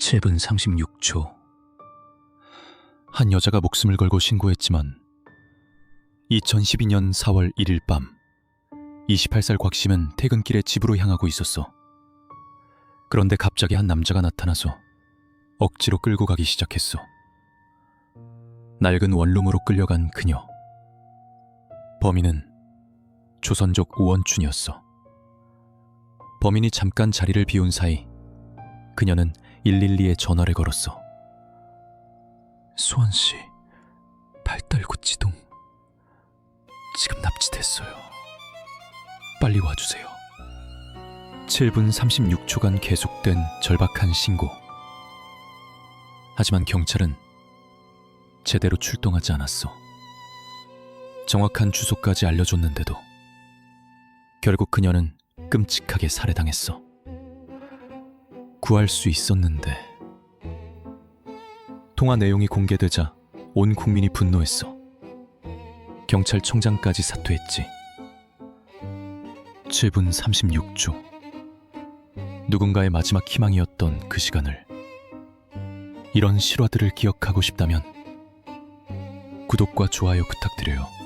7분 36초. 한 여자가 목숨을 걸고 신고했지만 2012년 4월 1일 밤 28살 곽씨는 퇴근길에 집으로 향하고 있었어. 그런데 갑자기 한 남자가 나타나서 억지로 끌고 가기 시작했어. 낡은 원룸으로 끌려간 그녀. 범인은 조선족 우원춘이었어. 범인이 잠깐 자리를 비운 사이 그녀는 112에 전화를 걸었어. 수원 씨, 발달구 지동. 지금 납치됐어요. 빨리 와주세요. 7분 36초간 계속된 절박한 신고. 하지만 경찰은 제대로 출동하지 않았어. 정확한 주소까지 알려줬는데도 결국 그녀는 끔찍하게 살해당했어. 구할 수 있었는데 통화 내용이 공개되자 온 국민이 분노했어. 경찰청장까지 사퇴했지. 7분 36초. 누군가의 마지막 희망이었던 그 시간을 이런 실화들을 기억하고 싶다면 구독과 좋아요 부탁드려요.